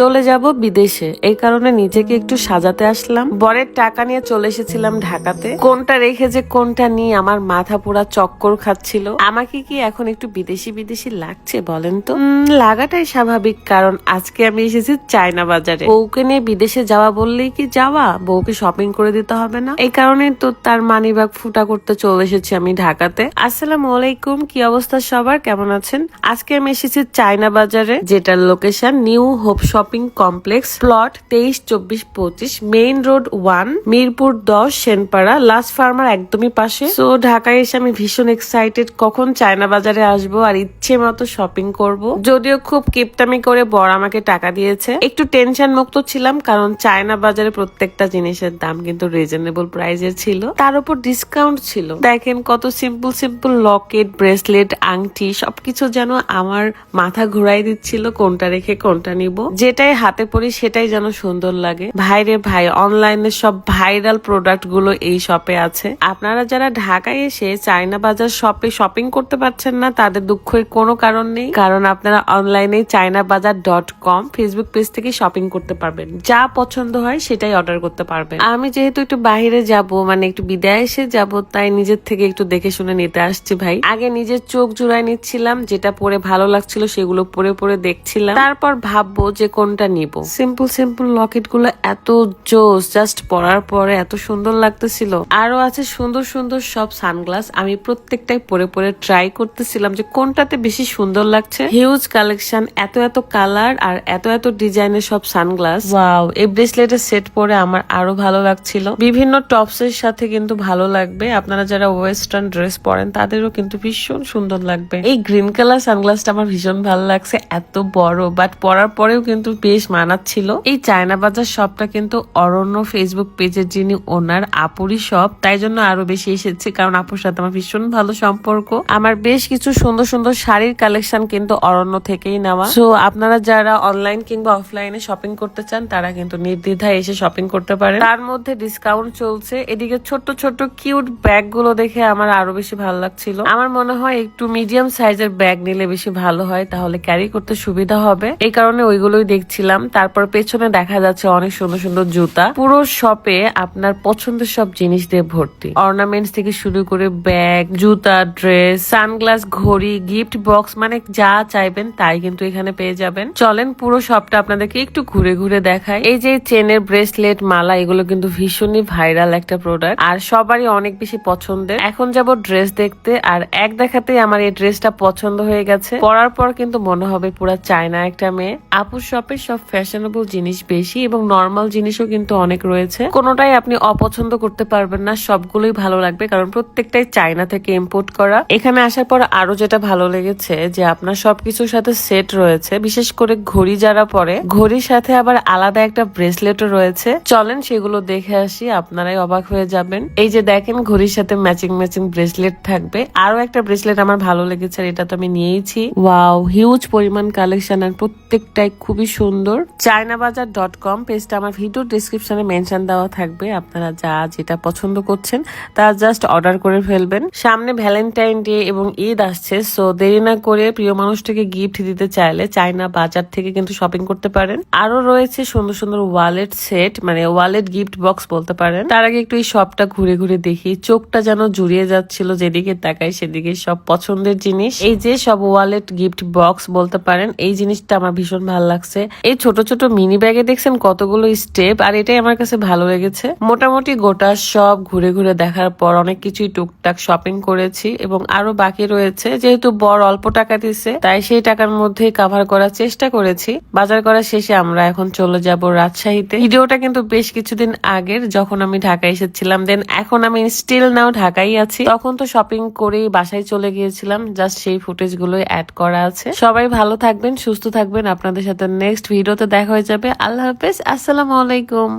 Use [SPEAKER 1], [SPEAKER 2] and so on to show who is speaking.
[SPEAKER 1] চলে যাব বিদেশে। এই কারণে নিজেকে একটু সাজাতে আসলাম। বরের টাকা নিয়ে চলে এসেছিলাম ঢাকাতে। কোনটা রেখে যে কোনটা নিয়ে আমার মাথা পুরা চক্কর খাচ্ছিল। আমাকে কি এখন একটু বিদেশি বিদেশি লাগছে বলেন তো? লাগাটাই স্বাভাবিক, কারণ আজকে আমি এসেছি চায়না বাজারে। বউকে নিয়ে বিদেশে যাওয়া বললেই কি যাওয়া? বউকে শপিং করে দিতে হবে না? এই কারণে তো তার মানিব্যাগ ফুটা করতে চলে এসেছি আমি ঢাকাতে। আসসালামু আলাইকুম, কি অবস্থা সবার? কেমন আছেন? আজকে আমি এসেছি চায়না বাজারে, যেটার location New Hope shopping complex plot তেইশ, চব্বিশ, পঁচিশ মেইন রোড ওয়ান মিরপুর দশ, সেনপাড়া লাস্ট ফার্মার একদমই পাশে। সো ঢাকায় এসে আমি ভীষণ এক্সাইটেড কখন চায়না বাজারে আসব আর ইচ্ছে মতো শপিং করব। যদিও খুব কিপটামি করে বর আমাকে টাকা দিয়েছে। একটু টেনশন মুক্ত ছিলাম কারণ চায়না বাজারে প্রত্যেকটা জিনিসের দাম কিন্তু রিজনেবল প্রাইজের ছিল। তার উপর ডিসকাউন্ট ছিল। দেখেন কত সিম্পল সিম্পল লকেট ব্রেসলেট আংটি, সবকিছু যেন আমার মাথা ঘুরাই দিচ্ছিল কোনটা রেখে কোনটা নিব। যেটাই হাতে পড়ি সেটাই যেন সুন্দর লাগে। ভাইরে ভাই অনলাইনে সব ভাইরাল প্রোডাক্টগুলো এই শপে আছে। আপনারা যারা ঢাকায় এসে চায়না বাজার শপে শপিং করতে পারছেন না, তাদের দুঃখের কোনো কারণ নেই। কারণ আপনারা অনলাইনে China Bazar dot com Facebook page থেকে শপিং করতে পারবেন। যা পছন্দ হয়, সেটাই অর্ডার করতে পারবেন। আমি যেহেতু একটু বাইরে যাব মানে একটু বিদায় এসে যাব, তাই নিজের থেকে একটু দেখে শুনে নিতে আসছি ভাই। আগে নিজের চোখ জুড়াই নিচ্ছিলাম, যেটা পরে ভালো লাগছিল, সেগুলো পরে পরে দেখছিলাম। তারপর ভাববো যে কোনটা নিব। সিম্পল সিম্পল লকেটগুলো এত জোস জাস্ট পরার পরে এত সুন্দর লাগতেছিল। আরও আছে সুন্দর সুন্দর সব সানগ্লাস। আমি প্রত্যেকটাই পরে পরে ট্রাই করতেছিলাম যে কোনটাতে বেশি সুন্দর লাগছে। হিউজ কালেকশন এত এত কালার আর এত এত ডিজাইনের সব সানগ্লাস। ওয়াও এই ব্রেসলেটের সেট পরে আমার আরও ভালো লাগছিল। বিভিন্ন টপস এর সাথে কিন্তু ভালো লাগবে। আপনারা যারা ওয়েস্টার্ন ড্রেস পরেন, তাদেরও কিন্তু ভীষণ সুন্দর লাগবে। এই গ্রিন কালার সানগ্লাসটা আমার ভীষণ ভালো লাগছে, এত বড়। বাট পরার পরেও কিন্তু বেশ মানাচ্ছিল। এই চায়না বাজার শপটা কিন্তু অরণ্য ফেসবুক পেজের যিনি ওনার আপুরি শপ তাই জন্য আরও বেশি এসেছে, কারণ আপুর সাথে আমার ভীষণ ভালো সম্পর্ক। আমার বেশ কিছু সুন্দর সুন্দর শাড়ির কালেকশন কিন্তু অরণ্য থেকেই নেওয়া। সো আপনারা যারা অনলাইন কিংবা অফলাইনে শপিং করতে চান, তারা কিন্তু নির্দ্বিধায় এসে শপিং করতে পারে তার মধ্যে ডিসকাউন্ট চলছে। এদিকে ছোট্ট ছোট্ট কিউট ব্যাগগুলো দেখে আমার আরও বেশি ভালো লাগছিল। আমার মনে হয় একটু মিডিয়াম সাইজের ব্যাগ নিলে বেশি ভালো হয়, তাহলে ক্যারি করতে সুবিধা হবে। এই কারণে ওইগুলোই দেখছিলাম। তারপর পেছনে দেখা যাচ্ছে অনেক সুন্দর সুন্দর জুতা। পুরো শপে আপনার পছন্দের সব জিনিস দিয়ে ভর্তি। অর্নামেন্টস থেকে শুরু করে ব্যাগ জুতা ড্রেস সানগ্লাস ঘড়ি গিফট বক্স মানে যা চাইবেন তাই কিন্তু এখানে পেয়ে যাবেন। চলেন পুরো শপটা আপনাদেরকে একটু ঘুরে ঘুরে দেখায় এই যে চেনের ব্রেসলেট মালা, এগুলো কিন্তু ভীষণই ভাইরাল একটা প্রোডাক্ট আর সবারই অনেক বেশি পছন্দের। এখন যাব ড্রেস দেখতে। আর এক দেখাতেই আমার এই ড্রেসটা পছন্দ হয়ে গেছে। পরার পর কিন্তু মনে হবে পুরা চায়না একটা মেয়ে। আপুর শপে সব ফ্যাশনেবল জিনিস বেশি এবং নর্মাল জিনিসও কিন্তু অনেক রয়েছে। কোনোটাই আপনি অপছন্দ করতে পারবেন না, সবগুলোই ভালো লাগবে কারণ প্রত্যেকটাই চায়না থেকে ইম্পোর্ট করা। এখানে আসার পর আরও যেটা ভালো লেগেছে যে আপনার সবকিছুর সাথে সেট রয়েছে, বিশেষ করে ঘড়ি যারা পরে। ঘড়ির সাথে আবার আলাদা একটা ব্রেসলেটও রয়েছে। চলেন সেগুলো দেখে আসি, আপনারাই অবাক হয়ে যাবেন। এই যে দেখেন, ঘড়ির সাথে ম্যাচিং ম্যাচিং ব্রেসলেট থাকবে। আরও একটা ব্রেসলেট আমার ভালো লেগেছে এটা তো আমি নিয়েইছি। ওয়াও হিউজ পরিমাণ কালেকশন আর প্রত্যেকটাই খুবই সুন্দর। চায়না বাজার ডট কম পেজটা আমার ভিডিও ডিসক্রিপশনে মেনশন দেওয়া থাকবে। আপনারা যা যেটা পছন্দ করছেন, তা জাস্ট অর্ডার করে ফেলবেন। সামনে ভ্যালেন্টাইন ডে এবং ঈদ আসছে সো দেরি না করে প্রিয় মানুষটাকে গিফট দিতে চাইলে চায়না বাজার থেকে কিন্তু শপিং করতে পারেন। আরও রয়েছে সুন্দর সুন্দর ওয়ালেট সেট মানে ওয়ালেট গিফট বক্স বলতে পারেন। তার আগে একটু এই শপটা ঘুরে ঘুরে দেখি। চোখটা যেন জুড়িয়ে যাচ্ছিল, যেদিকে তাকাই সেদিকে সব পছন্দের জিনিস। এই যে সব ওয়ালেট গিফট বক্স বলতে পারেন, এই জিনিসটা আমার ভীষণ ভালো লাগছে। এই ছোট ছোট মিনি ব্যাগে দেখছেন কতগুলো স্টেপ আর এটাই আমার কাছে ভালো লেগেছে। মোটামুটি গোটা সব ঘুরে ঘুরে দেখার পর অনেক কিছুই টুকটাক শপিং করেছি এবং আরও বাকি রয়েছে। যেহেতু বড় অল্প টাকা দিছে, তাই সেই টাকার মধ্যে কাভার করার চেষ্টা করেছি। বাজার করার শেষে আমরা এখন চলে যাব রাজশাহীতে। ভিডিওটা কিন্তু বেশ কিছুদিন আগের, যখন আমি ঢাকায় এসেছিলাম। দেন এখন আমি স্টিল নাও ঢাকাই আছি। তখন তো শপিং করেই বাসায় চলে গিয়েছিলাম। জাস্ট সেই ফুটেজ গুলোই অ্যাড করা আছে। সবাই ভালো থাকবেন, সুস্থ থাকবেন। আপনাদের সাথে নেক্সট ভিডিওতে দেখা হয়ে যাবে। আল্লাহ হাফেজ আসসালামু আলাইকুম।